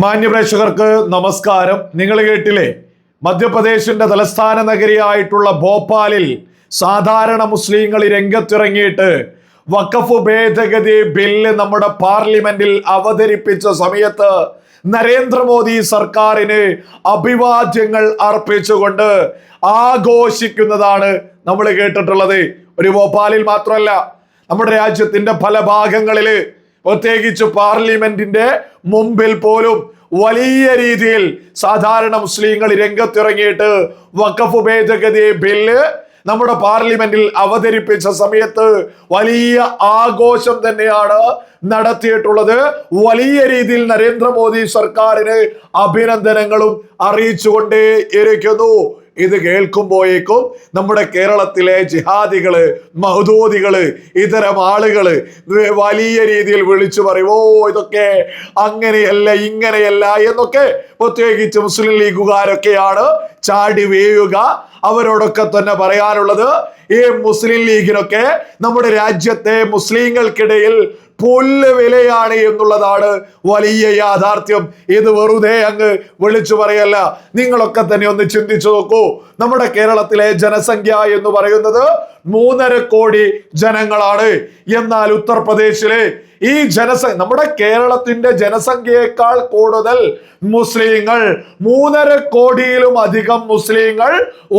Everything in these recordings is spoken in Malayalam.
മാന്യപ്രേക്ഷകർക്ക് നമസ്കാരം. നിങ്ങൾ കേട്ടില്ലേ? മധ്യപ്രദേശിന്റെ തലസ്ഥാന നഗരിയായിട്ടുള്ള ഭോപ്പാലിൽ സാധാരണ മുസ്ലിങ്ങൾ രംഗത്തിറങ്ങിയിട്ട് വഖഫ് ഭേദഗതി ബില്ല് നമ്മുടെ പാർലമെന്റിൽ അവതരിപ്പിച്ച സമയത്ത് നരേന്ദ്രമോദി സർക്കാരിന് അഭിവാദ്യങ്ങൾ അർപ്പിച്ചുകൊണ്ട് ആഘോഷിക്കുന്നതാണ് നമ്മൾ കേട്ടിട്ടുള്ളത്. ഒരു ഭോപ്പാലിൽ മാത്രമല്ല നമ്മുടെ രാജ്യത്തിന്റെ പല ഭാഗങ്ങളിൽ പ്രത്യേകിച്ച് പാർലമെന്റിന്റെ മുമ്പിൽ പോലും വലിയ രീതിയിൽ സാധാരണ മുസ്ലിങ്ങൾ രംഗത്തിറങ്ങിയിട്ട് വഖഫ് ഭേദഗതി ബില്ല് നമ്മുടെ പാർലമെന്റിൽ അവതരിപ്പിച്ച സമയത്ത് വലിയ ആഘോഷം തന്നെയാണ് നടത്തിയിട്ടുള്ളത്. വലിയ രീതിയിൽ നരേന്ദ്രമോദി സർക്കാരിന് അഭിനന്ദനങ്ങളും അറിയിച്ചുകൊണ്ടേ ഇരിക്കുന്നു ഇത് കേൾക്കുമ്പോഴേക്കും നമ്മുടെ കേരളത്തിലെ ജിഹാദികൾ മഹദൂദികൾ ഇത്തരം ആളുകൾ വലിയ രീതിയിൽ വിളിച്ചു പറയും ഓ ഇതൊക്കെ അങ്ങനെയല്ല ഇങ്ങനെയല്ല എന്നൊക്കെ പ്രത്യേകിച്ച് മുസ്ലിം ലീഗുകാരൊക്കെയാണ് ചാടി വീഴുക. അവരോടൊക്കെ തന്നെ പറയാനുള്ളത് ഈ മുസ്ലിം ലീഗിനൊക്കെ നമ്മുടെ രാജ്യത്തെ മുസ്ലിങ്ങൾക്കിടയിൽ പുല്ല് വിലയാണ് എന്നുള്ളതാണ് വലിയ യാഥാർത്ഥ്യം. ഇത് വെറുതെ അങ്ങ് വിളിച്ചു പറയല്ല. നിങ്ങളൊക്കെ തന്നെ ഒന്ന് ചിന്തിച്ചു നോക്കൂ. നമ്മുടെ കേരളത്തിലെ ജനസംഖ്യ എന്ന് പറയുന്നത് മൂന്നര കോടി ജനങ്ങളാണ്. എന്നാൽ ഉത്തർപ്രദേശിലെ ഈ ജനസ നമ്മുടെ കേരളത്തിന്റെ ജനസംഖ്യയേക്കാൾ കൂടുതൽ മുസ്ലിങ്ങൾ മൂന്നര കോടിയിലും അധികം മുസ്ലിങ്ങൾ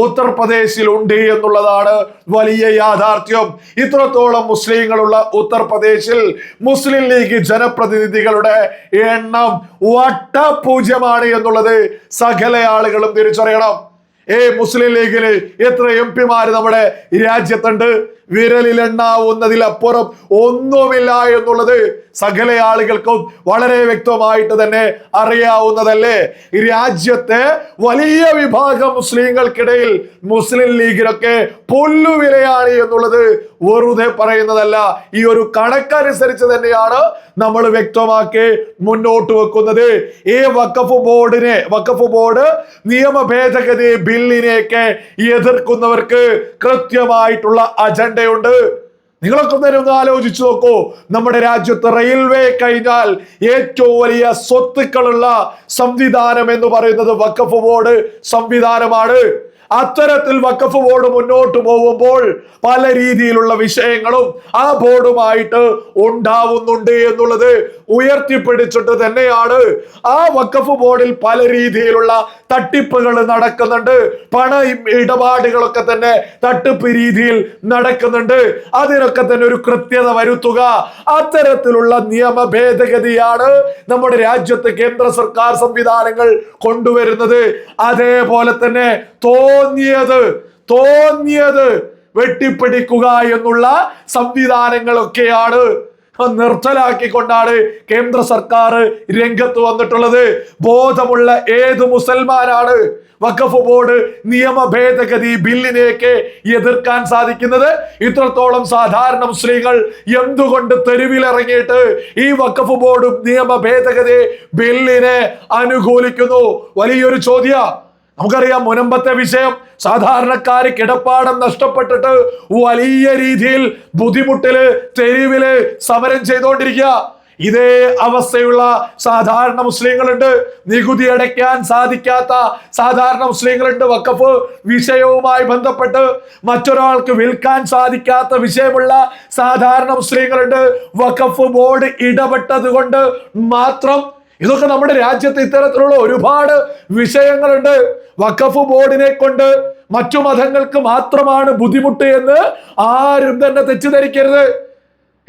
ഉത്തർപ്രദേശിൽ ഉണ്ട് എന്നുള്ളതാണ് വലിയ യാഥാർത്ഥ്യം. ഇത്രത്തോളം മുസ്ലിങ്ങളുള്ള ഉത്തർപ്രദേശിൽ മുസ്ലിം ലീഗ് ജനപ്രതിനിധികളുടെ എണ്ണം വട്ടപൂജ്യമാണ് എന്നുള്ളത് സകല ആളുകളും തിരിച്ചറിയണം. ഏ മുസ്ലിം ലീഗിന് എത്ര എം പിമാര് നമ്മുടെ രാജ്യത്തുണ്ട്? വിരലിലെണ്ണാവുന്നതിലപ്പുറം ഒന്നുമില്ല എന്നുള്ളത് സകല ആളുകൾക്കും വളരെ വ്യക്തമായിട്ട് തന്നെ അറിയാവുന്നതല്ലേ? രാജ്യത്തെ വലിയ വിഭാഗം മുസ്ലിങ്ങൾക്കിടയിൽ മുസ്ലിം ലീഗിനൊക്കെ പൊല്ലുവിലയാണ് എന്നുള്ളത് വെറുതെ പറയുന്നതല്ല. ഈ ഒരു കണക്കനുസരിച്ച് തന്നെയാണ് നമ്മൾ വ്യക്തമാക്കി മുന്നോട്ട് വെക്കുന്നത്. ഈ വഖഫ് ബോർഡിനെ വഖഫ് ബോർഡ് നിയമ ഭേദഗതി ബില്ലിനെയൊക്കെ എതിർക്കുന്നവർക്ക് കൃത്യമായിട്ടുള്ള അജണ്ടയുണ്ട്. നിങ്ങളൊക്കെ ഒന്ന് ആലോചിച്ചു നോക്കൂ. നമ്മുടെ രാജ്യത്ത് റെയിൽവേ കഴിഞ്ഞാൽ ഏറ്റവും വലിയ സ്വത്തുക്കളുള്ള സംവിധാനം എന്ന് പറയുന്നത് വക്കഫ് ബോർഡ് സംവിധാനമാണ്. അത്തരത്തിൽ വക്കഫ് ബോർഡ് മുന്നോട്ട് പോകുമ്പോൾ പല രീതിയിലുള്ള വിഷയങ്ങളും ആ ബോർഡുമായിട്ട് ഉണ്ടാവുന്നുണ്ട് എന്നുള്ളത് ഉയർത്തിപ്പിടിച്ചിട്ട് തന്നെയാണ് ആ വക്കഫ് ബോർഡിൽ പല രീതിയിലുള്ള തട്ടിപ്പുകൾ നടക്കുന്നുണ്ട്. പണ ഇടപാടുകളൊക്കെ തന്നെ തട്ടിപ്പ് രീതിയിൽ നടക്കുന്നുണ്ട്. അതിനൊക്കെ തന്നെ ഒരു കൃത്യത വരുത്തുക. അത്തരത്തിലുള്ള നിയമ ഭേദഗതിയാണ് നമ്മുടെ രാജ്യത്ത് കേന്ദ്ര സർക്കാർ സംവിധാനങ്ങൾ കൊണ്ടുവരുന്നത്. അതേപോലെ തന്നെ തോന്നിയത് തോന്നിയത് വെട്ടിപ്പിടിക്കുക എന്നുള്ള സംവിധാനങ്ങളൊക്കെയാണ് നിർത്തലാക്കിക്കൊണ്ടാണ് കേന്ദ്ര സർക്കാർ രംഗത്ത് വന്നിട്ടുള്ളത്. ബോധമുള്ള ഏത് മുസൽമാനാണ് വഖഫ് ബോർഡ് നിയമ ഭേദഗതി ബില്ലിനെയൊക്കെ എതിർക്കാൻ സാധിക്കുന്നത്? ഇത്രത്തോളം സാധാരണ മുസ്ലിങ്ങൾ എന്തുകൊണ്ട് തെരുവിലിറങ്ങിയിട്ട് ഈ വഖഫ് ബോർഡ് നിയമ ഭേദഗതി ബില്ലിനെ അനുകൂലിക്കുന്നു? വലിയൊരു ചോദ്യ. നമുക്കറിയാം മുനമ്പത്തെ വിഷയം സാധാരണക്കാർ കിടപ്പാടം നഷ്ടപ്പെട്ടിട്ട് വലിയ രീതിയിൽ ബുദ്ധിമുട്ടിൽ തെരുവിൽ സമരം ചെയ്തുകൊണ്ടിരിക്കുക ഇതേ അവസ്ഥയുള്ള സാധാരണ മുസ്ലിങ്ങളുണ്ട്. നികുതി അടയ്ക്കാൻ സാധിക്കാത്ത സാധാരണ മുസ്ലിങ്ങളുണ്ട്. വക്കഫ് വിഷയവുമായി ബന്ധപ്പെട്ട് മറ്റൊരാൾക്ക് വിൽക്കാൻ സാധിക്കാത്ത വിഷയമുള്ള സാധാരണ മുസ്ലിങ്ങളുണ്ട്. വക്കഫ് ബോർഡ് ഇടപെട്ടത് കൊണ്ട് മാത്രം ഇതൊക്കെ നമ്മുടെ രാജ്യത്ത് ഇത്തരത്തിലുള്ള ഒരുപാട് വിഷയങ്ങളുണ്ട്. വഖഫ് ബോർഡിനെ കൊണ്ട് മറ്റു മതങ്ങൾക്ക് മാത്രമാണ് ബുദ്ധിമുട്ട് എന്ന് ആരും തന്നെ തെറ്റിദ്ധരിക്കരുത്.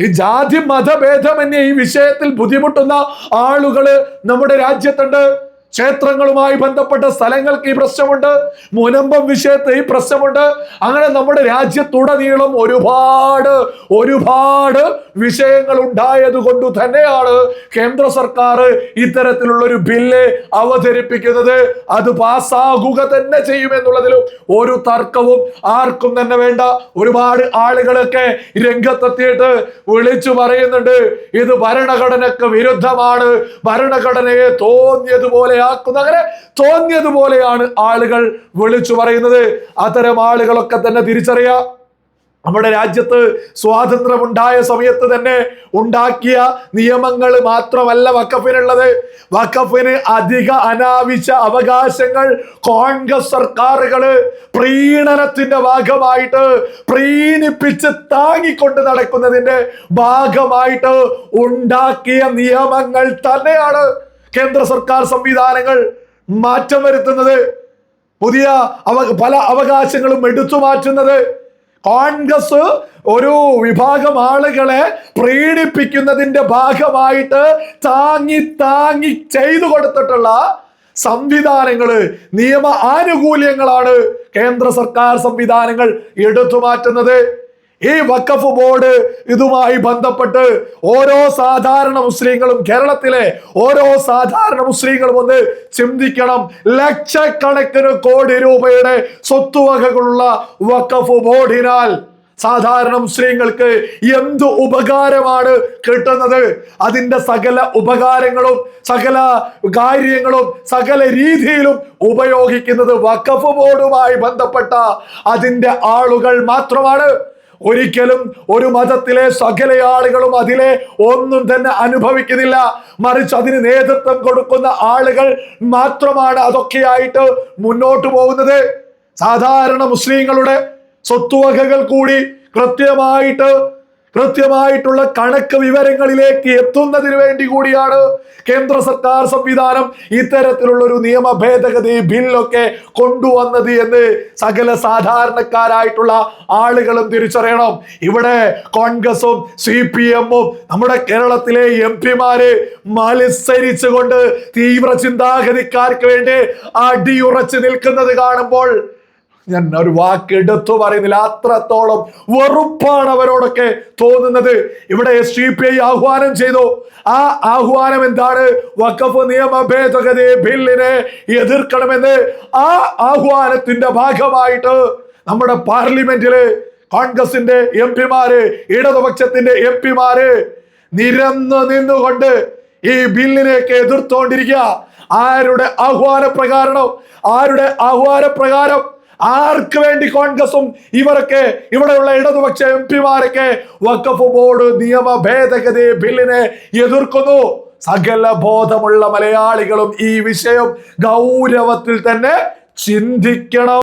ഈ ജാതി മതഭേദമന്യേ ഈ വിഷയത്തിൽ ബുദ്ധിമുട്ടുന്ന ആളുകൾ നമ്മുടെ രാജ്യത്തുണ്ട്. ക്ഷേത്രങ്ങളുമായി ബന്ധപ്പെട്ട സ്ഥലങ്ങൾക്ക് ഈ പ്രശ്നമുണ്ട്. മുനമ്പം വിഷയത്തെ ഈ പ്രശ്നമുണ്ട്. അങ്ങനെ നമ്മുടെ രാജ്യത്തുടനീളം ഒരുപാട് ഒരുപാട് വിഷയങ്ങൾ ഉണ്ടായത് കൊണ്ട് തന്നെയാണ് കേന്ദ്ര സർക്കാർ ഇത്തരത്തിലുള്ള ഒരു ബില്ല് അവതരിപ്പിക്കുന്നത്. അത് പാസ്സാകുക തന്നെ ചെയ്യുമെന്നുള്ളതിലും ഒരു തർക്കവും ആർക്കും തന്നെ വേണ്ട. ഒരുപാട് ആളുകളൊക്കെ രംഗത്തെത്തിയിട്ട് വിളിച്ചു പറയുന്നുണ്ട്. ഇത് ഭരണഘടനക്ക് വിരുദ്ധമാണ്. ഭരണഘടനയെ തോന്നിയതുപോലെ അങ്ങനെ തോന്നിയതുപോലെയാണ് ആളുകൾ വിളിച്ചു പറയുന്നത്. അത്തരം ആളുകളൊക്കെ തന്നെ തിരിച്ചറിയാം. നമ്മുടെ രാജ്യത്ത് സ്വാതന്ത്ര്യമുണ്ടായ സമയത്ത് തന്നെ ഉണ്ടാക്കിയ നിയമങ്ങൾ മാത്രമല്ല വക്കഫിനുള്ളത് വക്കഫിന് അധിക അനാവശ്യ അവകാശങ്ങൾ കോൺഗ്രസ് സർക്കാരുകൾ പ്രീണനത്തിന്റെ ഭാഗമായിട്ട് പ്രീണിപ്പിച്ച് താങ്ങിക്കൊണ്ട് നടക്കുന്നതിന്റെ ഭാഗമായിട്ട് ഉണ്ടാക്കിയ നിയമങ്ങൾ തന്നെയാണ്. കേന്ദ്ര സർക്കാർ സംവിധാനങ്ങൾ മാറ്റം വരുത്തുന്നത് പുതിയ അവ പല അവകാശങ്ങളും എടുത്തു മാറ്റുന്നത് കോൺഗ്രസ് ഒരു വിഭാഗം ആളുകളെ പ്രീണിപ്പിക്കുന്നതിന്റെ ഭാഗമായിട്ട് താങ്ങി താങ്ങി ചെയ്തു കൊടുത്തിട്ടുള്ള സംവിധാനങ്ങൾ നിയമ ആനുകൂല്യങ്ങളാണ് കേന്ദ്ര സർക്കാർ സംവിധാനങ്ങൾ എടുത്തു മാറ്റുന്നത്. ഈ വക്കഫ് ബോർഡ് ഇതുമായി ബന്ധപ്പെട്ട് ഓരോ സാധാരണ മുസ്ലിങ്ങളും കേരളത്തിലെ ഓരോ സാധാരണ മുസ്ലിങ്ങളും ഒന്ന് ചിന്തിക്കണം. ലക്ഷക്കണക്കിന് കോടി രൂപയുടെ സ്വത്തുവകകളുള്ള വക്കഫ് ബോർഡിനാൽ സാധാരണ മുസ്ലിങ്ങൾക്ക് എന്ത് ഉപകാരമാണ് കിട്ടുന്നത്? അതിന്റെ സകല ഉപകാരങ്ങളും സകല കാര്യങ്ങളും സകല രീതിയിലും ഉപയോഗിക്കുന്നത് വഖഫ് ബോർഡുമായി ബന്ധപ്പെട്ട അതിന്റെ ആളുകൾ മാത്രമാണ്. ഒരിക്കലും ഒരു മതത്തിലെ സകല ആളുകളും അതിലെ ഒന്നും തന്നെ അനുഭവിക്കുന്നില്ല. മറിച്ച് അതിന് നേതൃത്വം കൊടുക്കുന്ന ആളുകൾ മാത്രമാണ് അതൊക്കെയായിട്ട് മുന്നോട്ട് പോകുന്നത്. സാധാരണ മുസ്ലിങ്ങളുടെ സ്വത്തുവകകൾ കൂടി കൃത്യമായിട്ട് കൃത്യമായിട്ടുള്ള കണക്ക് വിവരങ്ങളിലേക്ക് എത്തുന്നതിന് വേണ്ടി കൂടിയാണ് കേന്ദ്ര സർക്കാർ സംവിധാനം ഇത്തരത്തിലുള്ള ഒരു നിയമ ഭേദഗതി ബില്ലൊക്കെ കൊണ്ടുവന്നത് എന്ന് സകല സാധാരണക്കാരായിട്ടുള്ള ആളുകളും തിരിച്ചറിയണം. ഇവിടെ കോൺഗ്രസും സി പി എമ്മും നമ്മുടെ കേരളത്തിലെ എം പിമാര് മത്സരിച്ചുകൊണ്ട് തീവ്ര ചിന്താഗതിക്കാർക്ക് വേണ്ടി അടിയുറച്ച് നിൽക്കുന്നത് കാണുമ്പോൾ ഞാൻ ഒരു വാക്ക് എടുത്തു പറയുന്നില്ല. അത്രത്തോളം വെറുപ്പാണ് അവരോടൊക്കെ തോന്നുന്നത്. ഇവിടെ എസ് ഡി പി ഐ ആഹ്വാനം ചെയ്തു. ആ ആഹ്വാനം എന്താണ്? വഖഫ് നിയമ ഭേദഗതി ബില്ലിനെ എതിർക്കണമെന്ന് ആ ആഹ്വാനത്തിന്റെ ഭാഗമായിട്ട് നമ്മുടെ പാർലമെന്റിൽ കോൺഗ്രസിന്റെ എം പിമാര് ഇടതുപക്ഷത്തിന്റെ എം പിമാര് നിരന്ന് നിന്നുകൊണ്ട് ഈ ബില്ലിനെയൊക്കെ എതിർത്തോണ്ടിരിക്കുക. ആരുടെ ആഹ്വാന പ്രകാരണം ആരുടെ ആഹ്വാന പ്രകാരം? ആർക്ക് വേണ്ടി കോൺഗ്രസും ഇവരൊക്കെ ഇവിടെയുള്ള ഇടതുപക്ഷ എം പിമാരൊക്കെ വഖഫ് ബോർഡ് നിയമ ഭേദഗതി ബില്ലിനെ എതിർക്കുന്നു. സകല ബോധമുള്ള മലയാളികളും ഈ വിഷയം ഗൗരവത്തിൽ തന്നെ ചിന്തിക്കണം.